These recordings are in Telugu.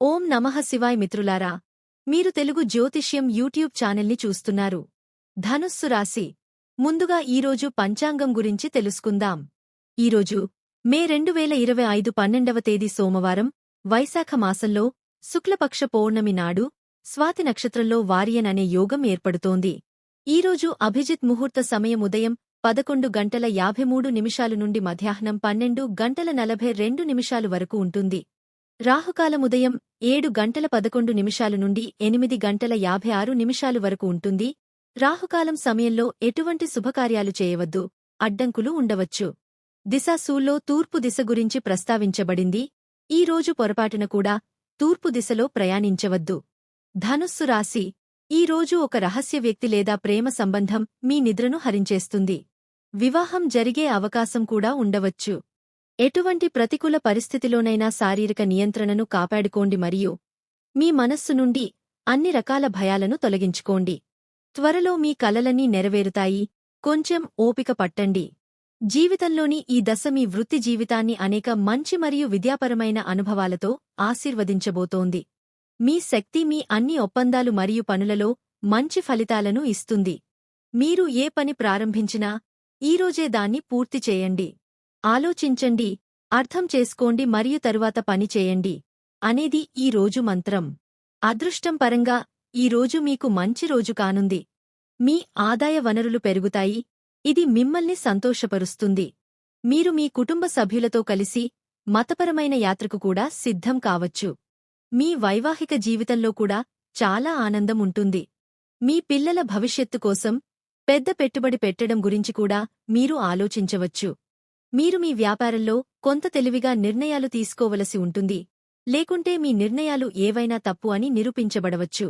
ఓం నమః శివాయ్ మిత్రులారా మీరు తెలుగు జ్యోతిష్యం యూట్యూబ్ ఛానల్ని చూస్తున్నారు. ధనుస్సు రాశి. ముందుగా ఈరోజు పంచాంగం గురించి తెలుసుకుందాం. ఈరోజు మే రెండు వేల ఇరవై ఐదు పన్నెండవ తేదీ సోమవారం వైశాఖ మాసంలో శుక్లపక్ష పౌర్ణమి నాడు స్వాతి నక్షత్రంలో వారియన్ అనే యోగం ఏర్పడుతోంది. ఈరోజు అభిజిత్ ముహూర్త సమయం ఉదయం పదకొండు గంటల యాభై మూడు నిమిషాలు నుండి మధ్యాహ్నం పన్నెండు గంటల నలభై రెండు నిమిషాలు వరకు ఉంటుంది. రాహుకాలం ఉదయం ఏడు గంటల పదకొండు నిమిషాలు నుండి ఎనిమిది గంటల యాభై ఆరు నిమిషాలు వరకు ఉంటుంది. రాహుకాలం సమయంలో ఎటువంటి శుభకార్యాలు చేయవద్దు అడ్డంకులు ఉండవచ్చు. దిశాసూల్లో తూర్పు దిశ గురించి ప్రస్తావించబడింది. ఈ రోజు పొరపాటున కూడా తూర్పు దిశలో ప్రయాణించవద్దు. ధనుస్సు రాశి ఈ రోజు ఒక రహస్య వ్యక్తి లేదా ప్రేమ సంబంధం మీ నిద్రను హరించేస్తుంది. వివాహం జరిగే అవకాశం కూడా ఉండవచ్చు. ఎటువంటి ప్రతికూల పరిస్థితిలోనైనా శారీరక నియంత్రణను కాపాడుకోండి మరియు మీ మనస్సు నుండి అన్ని రకాల భయాలను తొలగించుకోండి. త్వరలో మీ కలలన్నీ నెరవేరుతాయి. కొంచెం ఓపిక పట్టండి. జీవితంలోని ఈ దశ మీ వృత్తి జీవితాన్ని అనేక మంచి మరియు విద్యాపరమైన అనుభవాలతో ఆశీర్వదించబోతోంది. మీ శక్తి మీ అన్ని ఒప్పందాలు మరియు పనులలో మంచి ఫలితాలను ఇస్తుంది. మీరు ఏ పని ప్రారంభించినా ఈరోజే దాన్ని పూర్తి చేయండి. ఆలోచించండి అర్థం చేసుకోండి మరియు తరువాత పని చేయండి అనేది ఈ రోజు మంత్రం. అదృష్టం పరంగా ఈ రోజు మీకు మంచి రోజు కానుంది. మీ ఆదాయ వనరులు పెరుగుతాయి ఇది మిమ్మల్ని సంతోషపరుస్తుంది. మీరు మీ కుటుంబ సభ్యులతో కలిసి మతపరమైన యాత్రకు కూడా సిద్ధం కావచ్చు. మీ వైవాహిక జీవితంలో కూడా చాలా ఆనందం ఉంటుంది. మీ పిల్లల భవిష్యత్తు కోసం పెద్ద పెట్టుబడి పెట్టడం గురించి కూడా మీరు ఆలోచించవచ్చు. మీరు మీ వ్యాపారంలో కొంత తెలివిగా నిర్ణయాలు తీసుకోవలసి ఉంటుంది. లేకుంటే మీ నిర్ణయాలు ఏవైనా తప్పు అని నిరూపించబడవచ్చు.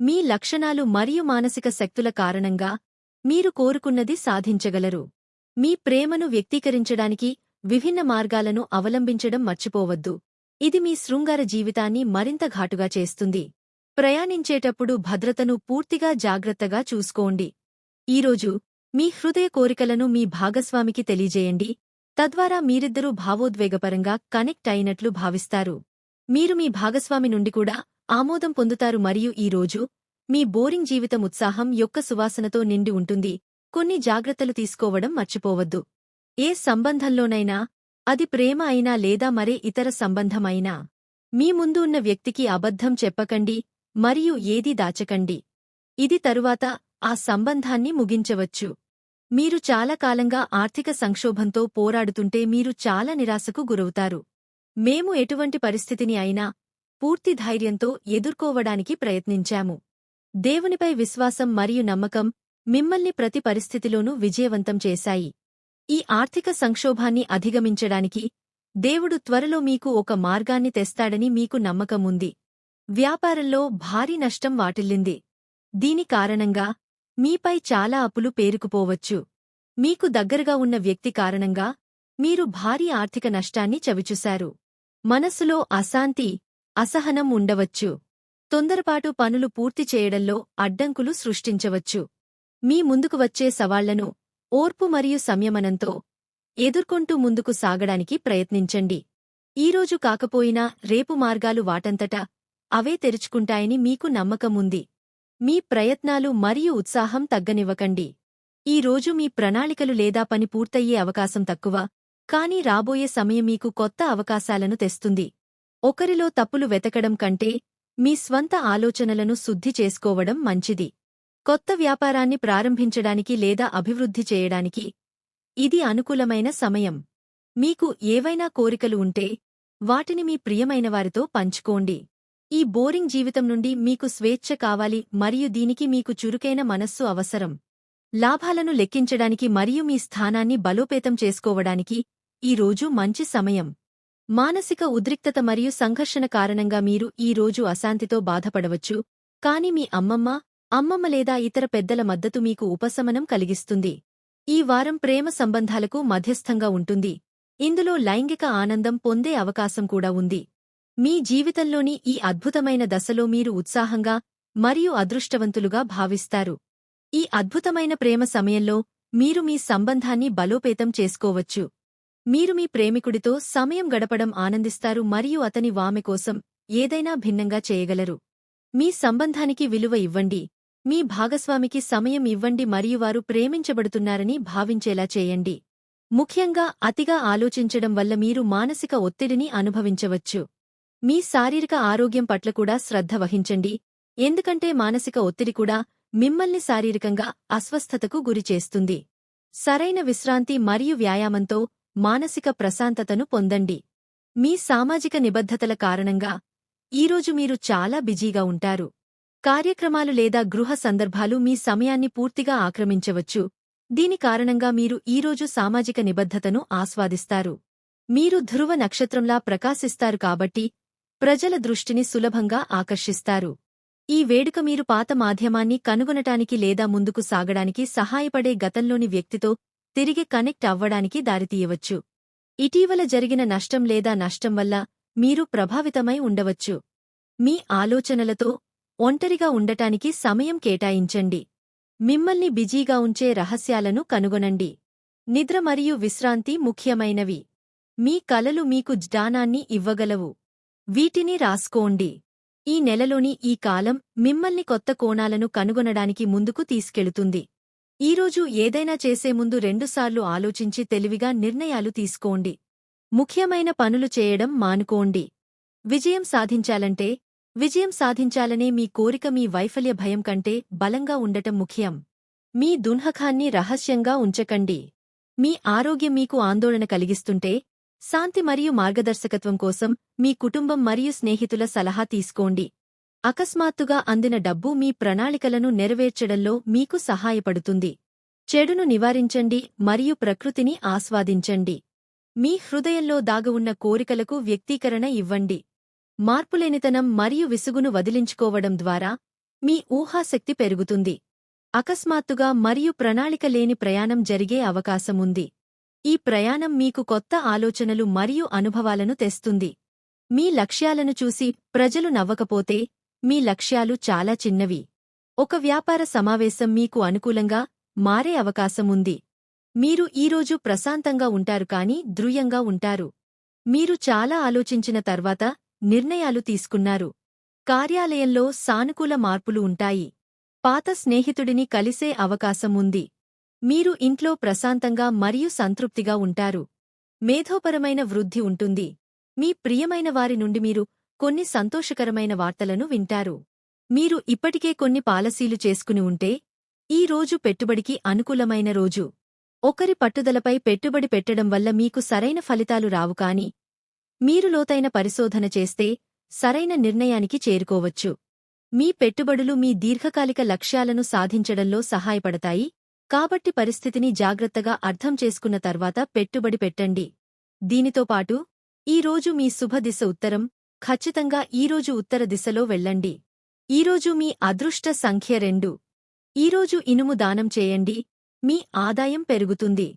మీ లక్షణాలు మరియు మానసిక శక్తుల కారణంగా మీరు కోరుకున్నది సాధించగలరు. మీ ప్రేమను వ్యక్తీకరించడానికి విభిన్న మార్గాలను అవలంబించడం మర్చిపోవద్దు. ఇది మీ శృంగార జీవితాన్ని మరింత ఘాటుగా చేస్తుంది. ప్రయాణించేటప్పుడు భద్రతను పూర్తిగా జాగ్రత్తగా చూసుకోండి. ఈరోజు మీ హృదయ కోరికలను మీ భాగస్వామికి తెలియజేయండి. తద్వారా మీరిద్దరూ భావోద్వేగపరంగా కనెక్ట్ అయినట్లు భావిస్తారు. మీరు మీ భాగస్వామి నుండి కూడా ఆమోదం పొందుతారు మరియు ఈరోజు మీ బోరింగ్ జీవితం ఉత్సాహం యొక్క సువాసనతో నిండి ఉంటుంది. కొన్ని జాగ్రత్తలు తీసుకోవడం మర్చిపోవద్దు. ఏ సంబంధంలోనైనా అది ప్రేమ అయినా లేదా మరే ఇతర సంబంధమైనా మీ ముందు ఉన్న వ్యక్తికి అబద్ధం చెప్పకండి మరియు ఏదీ దాచకండి. ఇది తరువాత ఆ సంబంధాన్ని ముగించవచ్చు. మీరు చాలా కాలంగా ఆర్థిక సంక్షోభంతో పోరాడుతుంటే మీరు చాలా నిరాశకు గురవుతారు. మేము ఎటువంటి పరిస్థితిని అయినా పూర్తి ధైర్యంతో ఎదుర్కోవడానికి ప్రయత్నించాము. దేవునిపై విశ్వాసం మరియు నమ్మకం మిమ్మల్ని ప్రతి పరిస్థితిలోనూ విజయవంతం చేశాయి. ఈ ఆర్థిక సంక్షోభాన్ని అధిగమించడానికి దేవుడు త్వరలో మీకు ఒక మార్గాన్ని తెస్తాడని మీకు నమ్మకముంది వ్యాపారంలో భారీ నష్టం వాటిల్లింది. దీని కారణంగా మీపై చాలా అప్పులు పేరుకుపోవచ్చు. మీకు దగ్గరగా ఉన్న వ్యక్తి కారణంగా మీరు భారీ ఆర్థిక నష్టాన్ని చవిచూశారు. మనస్సులో అశాంతి అసహనం ఉండవచ్చు. తొందరపాటు పనులు పూర్తి చేయడంలో అడ్డంకులు సృష్టించవచ్చు. మీ ముందుకు వచ్చే సవాళ్ళను ఓర్పు మరియు సంయమనంతో ఎదుర్కొంటూ ముందుకు సాగడానికి ప్రయత్నించండి. ఈరోజు కాకపోయినా రేపు మార్గాలు వాటంతటా అవే తెరుచుకుంటాయని మీకు నమ్మకముంది. మీ ప్రయత్నాలు మరియు ఉత్సాహం తగ్గనివ్వకండి. ఈ రోజు మీ ప్రణాళికలు లేదా పని పూర్తయ్యే అవకాశం తక్కువ కానీ రాబోయే సమయం మీకు కొత్త అవకాశాలను తెస్తుంది. ఒకరిలో తప్పులు వెతకడం కంటే మీ స్వంత ఆలోచనలను శుద్ధి చేసుకోవడం మంచిది. కొత్త వ్యాపారాన్ని ప్రారంభించడానికి లేదా అభివృద్ధి చేయడానికి ఇది అనుకూలమైన సమయం. మీకు ఏవైనా కోరికలు ఉంటే వాటిని మీ ప్రియమైనవారితో పంచుకోండి. ఈ బోరింగ్ జీవితం నుండి మీకు స్వేచ్ఛ కావాలి మరియు దీనికి మీకు చురుకైన మనస్సు అవసరం. లాభాలను లెక్కించడానికి మరియు మీ స్థానాన్ని బలోపేతం చేసుకోవడానికి ఈ రోజు మంచి సమయం. మానసిక ఉద్రిక్తత మరియు సంఘర్షణ కారణంగా మీరు ఈ రోజు అశాంతితో బాధపడవచ్చు కాని మీ అమ్మమ్మ అమ్మమ్మ లేదా ఇతర పెద్దల మద్దతు మీకు ఉపశమనం కలిగిస్తుంది. ఈ వారం ప్రేమ సంబంధాలకు మధ్యస్థంగా ఉంటుంది. ఇందులో లైంగిక ఆనందం పొందే అవకాశం కూడా ఉంది. మీ జీవితంలోని ఈ అద్భుతమైన దశలో మీరు ఉత్సాహంగా మరియు అదృష్టవంతులుగా భావిస్తారు. ఈ అద్భుతమైన ప్రేమ సమయంలో మీరు మీ సంబంధాన్ని బలోపేతం చేసుకోవచ్చు. మీరు మీ ప్రేమికుడితో సమయం గడపడం ఆనందిస్తారు మరియు అతని వామె కోసం ఏదైనా భిన్నంగా చేయగలరు. మీ సంబంధానికి విలువ ఇవ్వండి. మీ భాగస్వామికి సమయం ఇవ్వండి మరియు వారు ప్రేమించబడుతున్నారని భావించేలా చేయండి. ముఖ్యంగా అతిగా ఆలోచించడం వల్ల మీరు మానసిక ఒత్తిడిని అనుభవించవచ్చు. మీ శారీరక ఆరోగ్యం పట్ల కూడా శ్రద్ధ వహించండి. ఎందుకంటే మానసిక ఒత్తిడి కూడా మిమ్మల్ని శారీరకంగా అస్వస్థతకు గురిచేస్తుంది సరైన విశ్రాంతి మరియు వ్యాయామంతో మానసిక ప్రశాంతతను పొందండి. మీ సామాజిక నిబద్ధతల కారణంగా ఈరోజు మీరు చాలా బిజీగా ఉంటారు. కార్యక్రమాలు లేదా గృహ సందర్భాలు మీ సమయాన్ని పూర్తిగా ఆక్రమించవచ్చు. దీని కారణంగా మీరు ఈరోజు సామాజిక నిబద్ధతను ఆస్వాదిస్తారు. మీరు ధ్రువ నక్షత్రంలా ప్రకాశిస్తారు కాబట్టి ప్రజల దృష్టిని సులభంగా ఆకర్షిస్తారు. ఈ వేడుక మీరు పాత మాధ్యమాన్ని కనుగొనటానికి లేదా ముందుకు సాగడానికి సహాయపడే గతంలోని వ్యక్తితో తిరిగి కనెక్ట్ అవ్వడానికి దారితీయవచ్చు. ఇటీవల జరిగిన నష్టం లేదా నష్టం వల్ల మీరు ప్రభావితమై ఉండవచ్చు. మీ ఆలోచనలతో ఒంటరిగా ఉండటానికి సమయం కేటాయించండి. మిమ్మల్ని బిజీగా ఉంచే రహస్యాలను కనుగొనండి. నిద్ర మరియు విశ్రాంతి ముఖ్యమైనవి. మీ కలలు మీకు జ్ఞానాన్ని ఇవ్వగలవు. వీటిని రాసుకోండి. ఈ నెలలోని ఈ కాలం మిమ్మల్ని కొత్త కోణాలను కనుగొనడానికి ముందుకు తీసుకెళుతుంది. ఈరోజు ఏదైనా చేసే ముందు రెండుసార్లు ఆలోచించి తెలివిగా నిర్ణయాలు తీసుకోండి. ముఖ్యమైన పనులు చేయడం మానుకోండి. విజయం సాధించాలంటే విజయం సాధించాలనే మీ కోరిక మీ వైఫల్య భయం కంటే బలంగా ఉండటం ముఖ్యం. మీ దున్హఖాన్ని రహస్యంగా ఉంచకండి. మీ ఆరోగ్యం మీకు ఆందోళన కలిగిస్తుంటే శాంతి మరియు మార్గదర్శకత్వం కోసం మీ కుటుంబం మరియు స్నేహితుల సలహా తీసుకోండి. అకస్మాత్తుగా అందిన డబ్బు మీ ప్రణాళికలను నెరవేర్చడంలో మీకు సహాయపడుతుంది. చెడును నివారించండి మరియు ప్రకృతిని ఆస్వాదించండి. మీ హృదయంలో దాగవున్న కోరికలకు వ్యక్తీకరణ ఇవ్వండి. మార్పులేనితనం మరియు విసుగును వదిలించుకోవడం ద్వారా మీ ఊహాశక్తి పెరుగుతుంది. అకస్మాత్తుగా మరియు ప్రణాళిక లేని ప్రయాణం జరిగే అవకాశముంది ఈ ప్రయాణం మీకు కొత్త ఆలోచనలు మరియు అనుభవాలను తెస్తుంది. మీ లక్ష్యాలను చూసి ప్రజలు నవ్వకపోతే మీ లక్ష్యాలు చాలా చిన్నవి. ఒక వ్యాపార సమావేశం మీకు అనుకూలంగా మారే అవకాశముంది మీరు ఈరోజు ప్రశాంతంగా ఉంటారు కాని ధృయంగా ఉంటారు. మీరు చాలా ఆలోచించిన తర్వాత నిర్ణయాలు తీసుకున్నారు. కార్యాలయంలో సానుకూల మార్పులు ఉంటాయి. పాత స్నేహితుడిని కలిసే అవకాశం ఉంది. మీరు ఇంట్లో ప్రశాంతంగా మరియు సంతృప్తిగా ఉంటారు. మేధోపరమైన వృద్ధి ఉంటుంది. మీ ప్రియమైన వారి నుండి మీరు కొన్ని సంతోషకరమైన వార్తలను వింటారు. మీరు ఇప్పటికే కొన్ని పాలసీలు చేసుకుని ఉంటే ఈ రోజు పెట్టుబడికి అనుకూలమైన రోజు. ఒకరి పట్టుదలపై పెట్టుబడి పెట్టడం వల్ల మీకు సరైన ఫలితాలు రావు కాని మీరు లోతైన పరిశోధన చేస్తే సరైన నిర్ణయానికి చేరుకోవచ్చు. మీ పెట్టుబడులు మీ దీర్ఘకాలిక లక్ష్యాలను సాధించడంలో సహాయపడతాయి. కాబట్టి పరిస్థితిని జాగ్రత్తగా అర్థం చేసుకున్న తర్వాత పెట్టుబడి పెట్టండి. దీనితో పాటు ఈరోజు మీ శుభదిశ ఉత్తరం ఖచ్చితంగా ఈరోజు ఉత్తర దిశలో వెళ్ళండి. ఈరోజు మీ అదృష్ట సంఖ్య రెండు. ఈరోజు ఇనుము దానం చేయండి. మీ ఆదాయం పెరుగుతుంది.